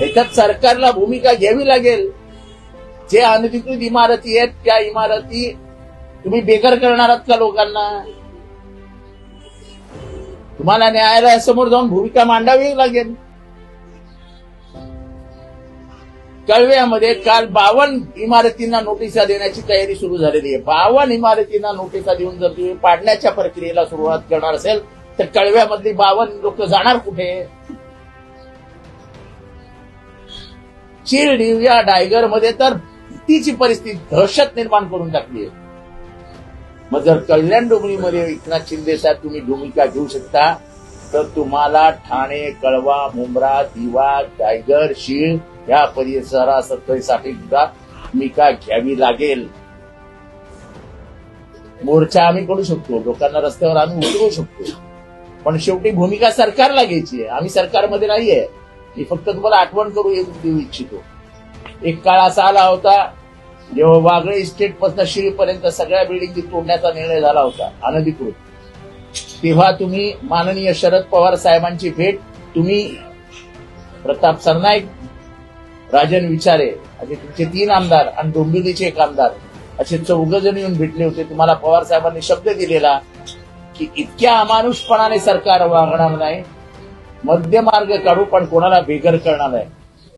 याच्यात सरकारला भूमिका घ्यावी लागेल. जे अनधिकृत इमारती आहेत त्या इमारती तुम्ही बेकार करणार आहात का लोकांना? तुम्हाला न्यायालयासमोर जाऊन भूमिका मांडावी लागेल. कळव्यामध्ये काल बावन इमारतींना नोटिसा देण्याची तयारी सुरू झालेली आहे. बावन इमारतींना नोटिसा देऊन जर तुम्ही पाडण्याच्या प्रक्रियेला सुरुवात करणार असेल तर कळव्यामधली बावन लोक जाणार कुठे? चीर या डायगरमध्ये तर भीतीची परिस्थिती दहशत निर्माण करून टाकली आहे. मग जर कल्याण डोंगरीमध्ये एकनाथ शिंदे साहेब तुम्ही भूमिका घेऊ शकता तर तुम्हाला ठाणे कळवा मुंब्रा दिवा टायगर शीळ या परिसरासाठी सुद्धा भूमिका घ्यावी लागेल. मोर्चा आम्ही करू शकतो लोकांना रस्त्यावर आम्ही उतरवू शकतो. पण शेवटी भूमिका सरकारला घ्यायची आहे. आम्ही सरकारमध्ये नाहीये. मी फक्त तुम्हाला आठवण करू देऊ इच्छितो. एक काळ असा आला होता जेव्हा वागळे इस्टेटपासून शिळीपर्यंत सगळ्या बिल्डिंग तोडण्याचा निर्णय झाला होता अनधिकृत. तेव्हा तुम्ही माननीय शरद पवार साहेबांची भेट तुम्ही प्रताप सरनाईक राजन विचारे असे तुमचे तीन आमदार आणि डोंबिवलीचे एक आमदार असे चौघ जण येऊन भेटले होते. तुम्हाला पवार साहेबांनी शब्द दिलेला की इतक्या अमानुषपणाने सरकार वागणार नाही मध्यमार्ग काढू पण कोणाला बेघर करणार नाही.